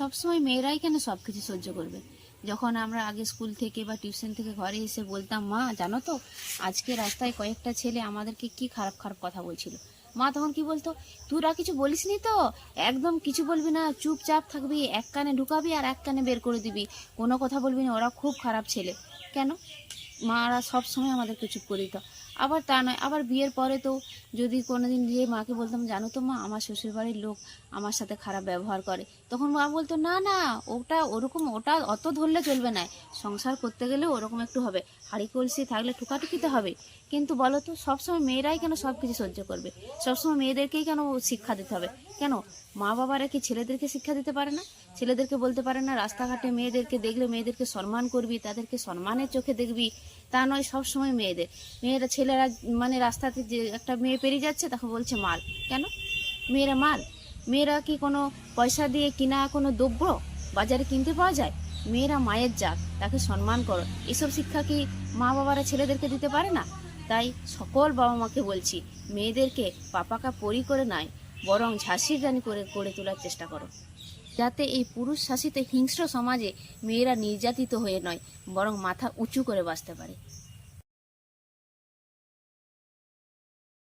সবসময় মেয়েরাই কেন সব কিছু সহ্য করবে? যখন আমরা আগে স্কুল থেকে বা টিউশন থেকে ঘরে এসে বলতাম, মা, জানো তো, আজকে রাস্তায় কয়েকটা ছেলে আমাদেরকে কি খারাপ খারাপ কথা বলছিল। মা তখন কি বলতো, তোরা কিছু বলিসনি তো? একদম কিছু বলবি না, চুপচাপ থাকবি, এক কানে ঢুকাবি আর এক কানে বের করে দিবি। কোনো কথা বলবি না, ওরা খুব খারাপ ছেলে। কেন? মারা সব সময় আমাদেরকে চুপ করে দিত। আবার তা নয়, আবার বিয়ের পরে তো যদি কোনোদিন গিয়ে মাকে বলতাম, জানো তো মা, আমার শ্বশুরবাড়ির লোক আমার সাথে খারাপ ব্যবহার করে। তখন মা বলতো, না না, ওটা ওরকম, ওটা অত ধরলে চলবে না। সংসার করতে গেলে ওরকম একটু হবে। হাড়ি কলসি থাকলে ঠুকাঠুকিতে হবে। কিন্তু বলো তো, সবসময় মেয়েরাই কেন সব কিছু সহ্য করবে? সবসময় মেয়েদেরকেই কেন শিক্ষা দিতে হবে? কেন? মা বাবারা কি ছেলেদেরকে শিক্ষা দিতে পারে না? ছেলেদেরকে বলতে পারে না, রাস্তাঘাটে মেয়েদেরকে দেখলে মেয়েদেরকে সম্মান করবি, তাদেরকে সম্মানের চোখে দেখবি। তা নয় সব সময় মেয়েদের। মেয়েরা, ছেলেরা মানে রাস্তাতে যে একটা মেয়ে পেরিয়ে যাচ্ছে, তখন বলছে, মাল। কেন? মেয়েরা মাল। মেয়েরা কি কোনো পয়সা দিয়ে কিনা কোনো দ্রব্য বাজারে কিনতে পাওয়া যায়? মেয়েরা মায়ের জাত, তাকে সম্মান করো। এসব শিক্ষা কি মা বাবারা ছেলেদেরকে দিতে পারে না? তাই সকল বাবা মাকে বলছি, মেয়েদেরকে পাপাকা পরি করে নয়, বরং ঝাঁসির রানী করে গড়ে তোলার চেষ্টা করো। যাতে এই পুরুষ শাসিত হিংস্র সমাজে মেয়েরা নির্যাতিত হয়ে নয়, বরং মাথা উঁচু করে বাঁচতে পারে।